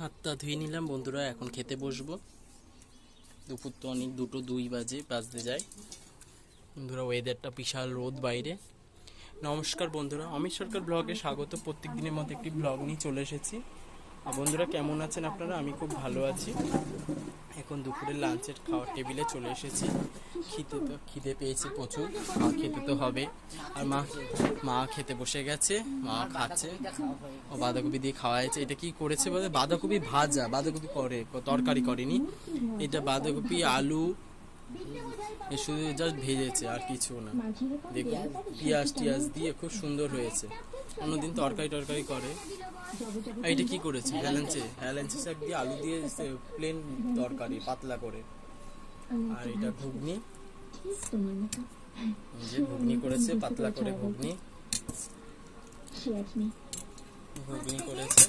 হাতটা ধুয়ে নিলাম। বন্ধুরা, এখন খেতে বসবো। দুপুর তো অনেক, দুটো দুই বাজে, বাজতে যায়। বন্ধুরা ওয়েদারটা বিশাল রোদ বাইরে। নমস্কার বন্ধুরা, অমিত সরকার ব্লগে স্বাগত। প্রত্যেক দিনের মতো একটি ব্লগ নিয়ে চলে এসেছি। আর বন্ধুরা, কেমন আছেন আপনারা? আমি খুব ভালো আছি। এখন দুপুরের লাঞ্চের খাওয়ার টেবিলে চলে এসেছি। খিদে তো, খিদে পেয়েছি প্রচুর আর খেতে তো হবে। আর মা মা খেতে বসে গেছে, মা খাচ্ছে। ও বাঁধাকপি দিয়ে খাওয়া হয়েছে এটা কি করেছে বলে? বাঁধাকপি ভাজা, বাঁধাকপি করে, তরকারি করেনি। এটা বাঁধাকপি, আলু শুধু জাস্ট ভেজেছে, আর কিছু না। দেখুন, পেঁয়াজ টিয়াজ দিয়ে খুব সুন্দর হয়েছে। অন্যদিন তরকারি টরকারি করে। এটা কি করেছে? হ্যালেন্সে হ্যালেন্সে শাক দিয়ে আলু দিয়ে প্লেন তরকারি, পাতলা করে। আর এটা ঘুগনি। যে ঘুগনি করেছে, পাতলা করে ঘুগনি। ঘুগনি করেছে।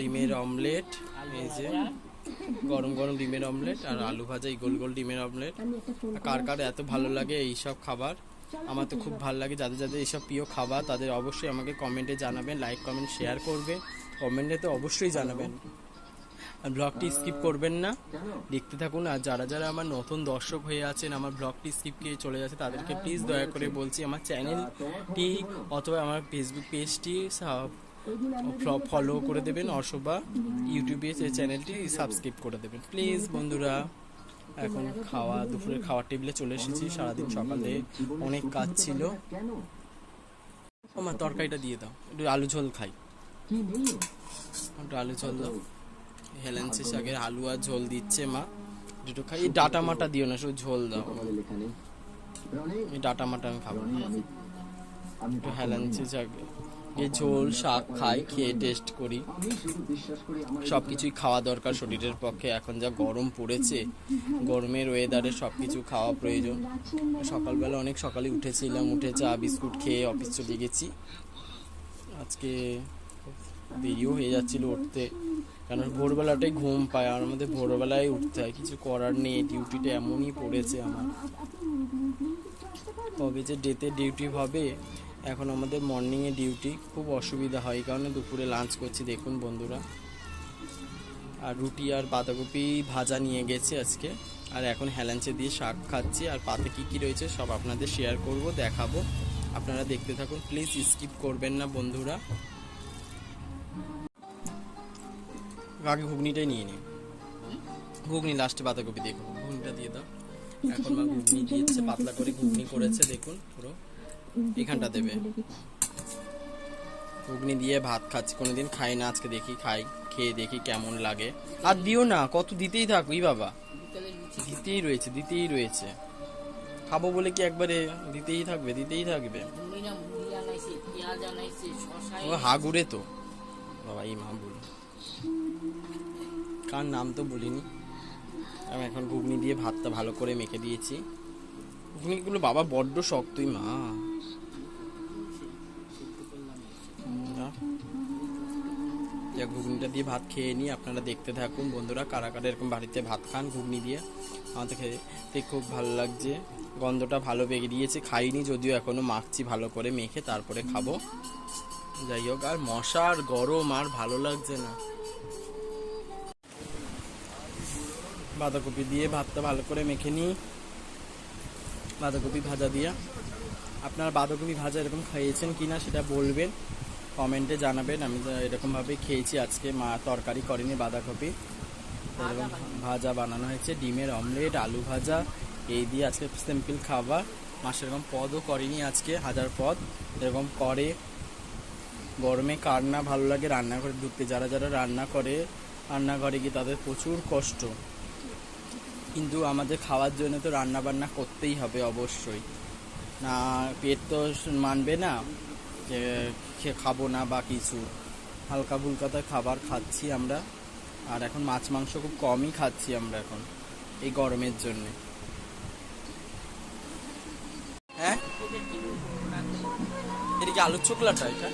ডিমের অমলেট, এই যে গরম গরম ডিমের অমলেট আর আলু ভাজা এই গোল গোল ডিমের অমলেট। কার কার এত ভালো লাগে এই সব খাবার? আমার তো খুব ভালো লাগে যাদের যাদের এইসব প্রিয় খাবার, তাদের অবশ্যই আমাকে কমেন্টে জানাবেন লাইক কমেন্ট শেয়ার করবে। কমেন্টে তো অবশ্যই জানাবেন। আর ব্লগটি স্কিপ করবেন না। দেখতে থাকুন, আর যারা যারা আমার নতুন দর্শক হয়ে আছেন, আমার ব্লগটি স্কিপ করে চলে যাচ্ছে, তাদেরকে প্লিজ দয়া করে বলছি, আমার চ্যানেলটি অথবা আমার ফেসবুক পেজটি ফলো করে দেবেন, অথবা ইউটিউবে চ্যানেলটি সাবস্ক্রাইব করে দেবেন। প্লিজ বন্ধুরা। এখন খাওয়া, দুপুরের খাওয়ার টেবিলে চলে এসেছি। সারাদিন সকালে অনেক কাজ ছিল। আমার তরকারিটা দিয়ে দাও। একটু আলু ঝোল খাই। একটু আলু ঝোল দাও। হেলেন্সি শাকের আলু আর ঝোল দিচ্ছে মা। দুটো খাই। ডাটা মাটা দিও না, শুধু ঝোল দাও। এই ডাটা মাটা আমি খাব। একটু হেলেন্সি শাক এই ঝোল, শাক খাই, খেয়ে টেস্ট করি। সব কিছুই খাওয়া দরকার শরীরের পক্ষে। এখন যা গরম পড়েছে গরমের ওয়েদারে সব কিছু খাওয়া প্রয়োজন। সকালবেলা অনেক সকালে উঠেছিলাম, উঠে চা, বিস্কুট খেয়ে অফিস চলে গেছি। আজকে দেরিও হয়ে যাচ্ছিল উঠতে, কারণ ভোরবেলাটাই ঘুম পায়, আর আমাদের ভোরবেলায় উঠতে হয়। কিছু করার নেই ডিউটিটা এমনই পড়েছে আমার। কবে যে ডেতে ডিউটি হবে এখন আমাদের মর্নিংয়ে ডিউটি খুব অসুবিধা হয়, এই কারণে দুপুরে লাঞ্চ করছি, দেখুন বন্ধুরা। আর রুটি আর বাঁধাকপি ভাজা নিয়ে গেছে আজকে। আর এখন হেলাঞ্চে দিয়ে শাক খাচ্ছি, আর পাতে কী কী রয়েছে সব আপনাদের শেয়ার করব, দেখাবো। আপনারা দেখতে থাকুন প্লিজ স্কিপ করবেন না বন্ধুরা। আগে ঘুগনিটাই নিয়ে নিই। ঘুগনি লাস্টে বাঁধাকপি দিয়ে খাব। ঘুগনিটা দিয়ে দাও। এখন মা ঘুগনি দিয়েছে, পাতলা করে ঘুগনি করেছে, দেখুন পুরো। এখানটা দেবে। ঘুগনি দিয়ে ভাত খাচ্ছি কোনোদিন খাই না আজকে দেখি খাই খেয়ে দেখি কেমন লাগে। আর দিও না কত দিতেই থাকুই বাবা। দিতেই রয়েছে দিতেই রয়েছে। খাব বলে কি একবারে দিতেই থাকবে দিতেই থাকবে। ও হাগুড়ে তো। বাবা এই মা বলি। কার নাম তো বলিনি। আমি এখন ঘুগনি দিয়ে ভাতটা ভালো করে মেখে দিয়েছি। ঘুগনিগুলো বাবা বড্ড শক্তই মা। যা ঘুগনিটা দিয়ে ভাত খেয়ে নিই আপনারা দেখতে থাকুন। বন্ধুরা, কারা কারা এরকম বাড়িতে ভাত খান ঘুগনি দিয়ে? আমাদের খেতে খুব ভালো লাগছে। গন্ধটা ভালো বেরিয়েছে খাইনি, যদিও এখনও মাখছি ভালো করে মেখে তারপরে খাব। যাই হোক, আর মশা আর গরম আর ভালো লাগছে না। বাঁধাকপি দিয়ে ভাতটা ভালো করে মেখে নিই। বাঁধাকপি ভাজা দিয়ে। আপনারা বাঁধাকপি ভাজা এরকম খাইয়েছেন কি না সেটা বলবেন। কমেন্টে জানাবেন। আমি এরকমভাবে খেয়েছি আজকে। মা তরকারি করেনি, বাঁধাকপি। এরকম ভাজা বানানো হয়েছে। ডিমের অমলেট, আলু ভাজা, এই দিয়ে আজকে সিম্পল খাবার মা সেরকম পদও করেনি আজকে, হাজার পদ। এরকম করে। গরমে কার না ভালো লাগে রান্নাঘরে ঢুকতে। যারা যারা রান্না করে, রান্নাঘরে গিয়ে তাদের প্রচুর কষ্ট। কিন্তু আমাদের খাওয়ার জন্য তো রান্না বান্না করতেই হবে অবশ্যই। না, পেট তো মানবে না। যে খাব না বা কিছু। হালকা ফুলকাতে খাবার খাচ্ছি আমরা। আর এখন মাছ মাংস খুব কমই খাচ্ছি আমরা এখন, এই গরমের জন্য। হ্যাঁ? এটা কি আলুর চোকলাটা এটা?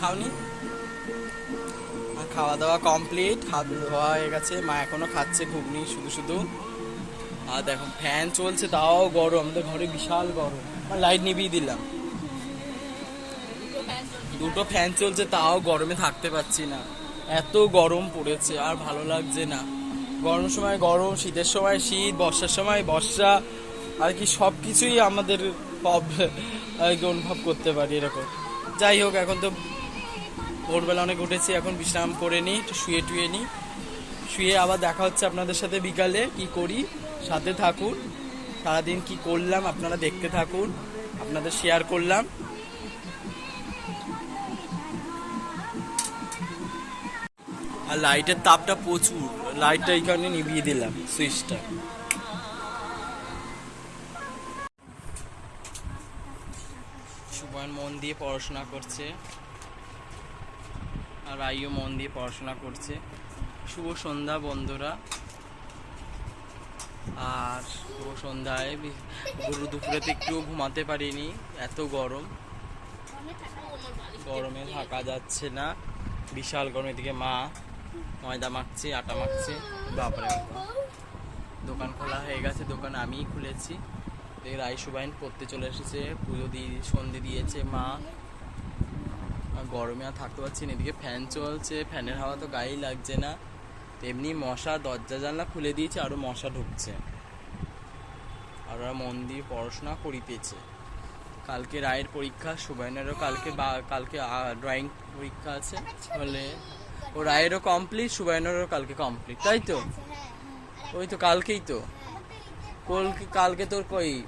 খাওনি? খাওয়া দাওয়া কমপ্লিট হাত ধোয়া হয়ে গেছে। মা এখনও খাচ্ছে ঘুগনি শুধু শুধু। আর দেখো ফ্যান চলছে, তাও গরম, আমাদের ঘরে বিশাল গরম। লাইট নিভিয়ে দিলাম। দুটো ফ্যান চলছে, তাও গরমে থাকতে পারছি না। এত গরম পড়েছে, আর ভালো লাগছে না। গরম সময় গরম, শীতের সময় শীত, বর্ষার সময় বর্ষা। আর কি সব কিছুই আমাদের আর অনুভব করতে পারি এরকম। যাই হোক, এখন তো ভোরবেলা অনেক উঠেছি, এখন বিশ্রাম করে নিই, একটু শুয়ে টুয়ে নিই। শুয়ে আবার দেখা হচ্ছে আপনাদের সাথে বিকালে, কি করি? সাথে থাকুন। সারাদিন কি করলাম আপনারা দেখতে থাকুন। আপনাদের শেয়ার করলাম। আর লাইটের তাপটা প্রচুর। লাইটটা এই কারণে নিভিয়ে দিলাম সুইচটা সুবয়ন মন দিয়ে পড়াশোনা করছে। আর আইও মন দিয়ে পড়াশোনা করছে। শুভ সন্ধ্যা বন্ধুরা। আর সন্ধ্যায় গরু দুপুরেতে একটু ঘুমাতে পারিনি, এত গরম। গরমে থাকা যাচ্ছে না। বিশাল গরম, এদিকে মা ময়দা মাখছে, আটা মাখছে। বাপরে দোকান খোলা হয়ে গেছে, দোকান আমিই খুলেছি। এদিকে রাই সুবাইন পড়তে চলে এসেছে, পুজো দিয়ে, সন্ধে দিয়েছে মা। গরমে আর থাকতে পারছি না, এদিকে ফ্যান চলছে, ফ্যানের হাওয়া তো গায়েই লাগছে না। তেমনি মশা দরজা জানলা খুলে দিয়েছে, আরও মশা ঢুকছে। আর ওরা মন দিয়ে পড়াশোনা করিতেছে। কালকে রায়ের পরীক্ষা সুবাইনেরও কালকে বা, কালকে ড্রয়িং পরীক্ষা আছে। বলে ও রায়েরও কমপ্লিট সুবাইনেরও কালকে কমপ্লিট তাই তো? ওই তো কালকেই তো। কলকে কালকে তোর কই?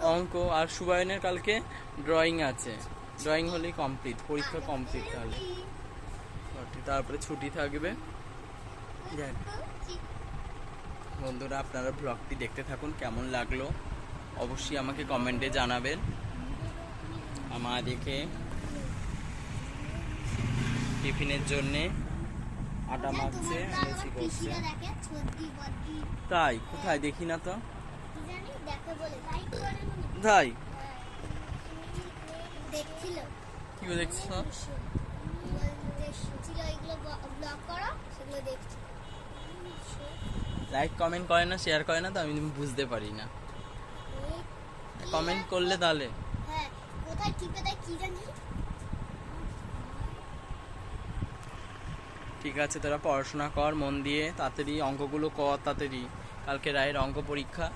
অঙ্ক। আর সুবায়নের কালকে ড্রয়িং আছে। ড্রয়িং হলেই কমপ্লিট পরীক্ষা কমপ্লিট তাহলে। তারপরে ছুটি থাকবে। বন্ধুরা, আপনারা ব্লগটি দেখতে থাকুন, কেমন লাগল অবশ্যই আমাকে কমেন্টে জানাবেন। দেখে টিফিনের জন্যে আটা মাখছে, লুচি করছে। তাই, কোথায় দেখি না তো? তাই। কি দেখছ? করো, সেগুলো দেখছি। লাইক কমেন্ট করে না শেয়ার করে না তো আমি বুঝতে পারি না। কমেন্ট করলে তাহলে। হ্যাঁ কোথায় কি জানি? ঠিক আছে তোরা পড়াশোনা কর মন দিয়ে তাড়াতাড়ি অঙ্কগুলো কর তাড়াতাড়ি। কালকে রায়ের অঙ্ক পরীক্ষা।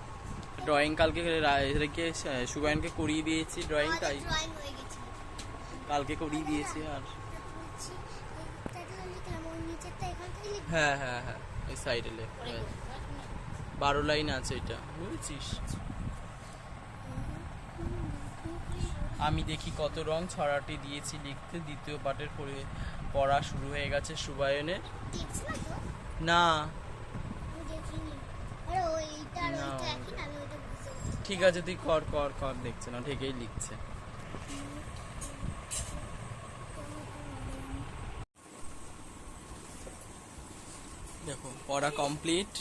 ড্রয়িং কালকে রায়কে সুবায়নকে করিয়ে দিয়েছি ড্রয়িং তাই। কালকে করিয়ে দিয়েছি আর হ্যাঁ হ্যাঁ হ্যাঁ। ওই সাইডে বারো লাইন আছে এটা। বুঝেছিস? আমি দেখি কত রং ছড়াটি দিয়েছি লিখতে। দ্বিতীয় পাঠের পড়া শুরু হয়ে গেছে সুবায়নের। না, ঠিক আছে, তুই কর কর কর, দেখছে না, ঠিকই লিখছে। দেখো, পড়া কমপ্লিট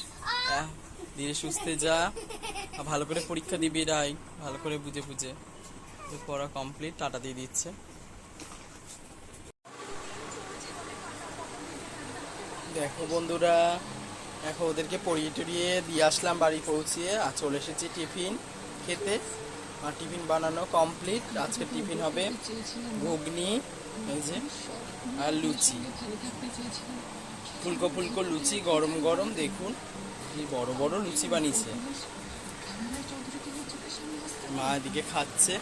ধীরে সুস্থে যা ভালো করে পরীক্ষা দিবি রাই ভালো করে বুঝে বুঝে। পড়া কমপ্লিট টাটা দিয়ে দিচ্ছে। দেখো বন্ধুরা এখন ওদেরকে পড়িয়ে টড়িয়ে দিয়ে আসলাম বাড়ি পৌঁছিয়ে, আর চলে এসেছি টিফিন খেতে। আর টিফিন বানানো কমপ্লিট আজকে টিফিন হবে ঘুগনি, এই যে, আর লুচি। ফুলকো ফুলকো লুচি গরম গরম, দেখুন কি বড় বড় লুচি বানিয়েছে। মা এদিকে খাচ্ছে,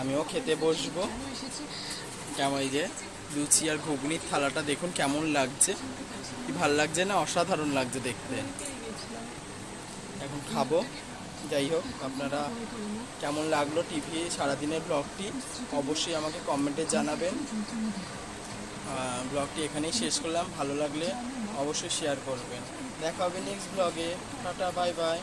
আমিও খেতে বসবো। কেমন এই যে লুচি আর ঘুগনির থালাটা দেখুন কেমন লাগছে। কি ভালো লাগছে না অসাধারণ লাগছে দেখতে। এখন খাব। যাই হোক, আপনারা কেমন লাগল টিভি সারাদিনের ব্লগটি অবশ্যই আমাকে কমেন্টে জানাবেন। ব্লগটি এখানেই শেষ করলাম। ভালো লাগলে অবশ্যই শেয়ার করবেন। দেখা হবে নেক্সট ব্লগে টাটা বাই বাই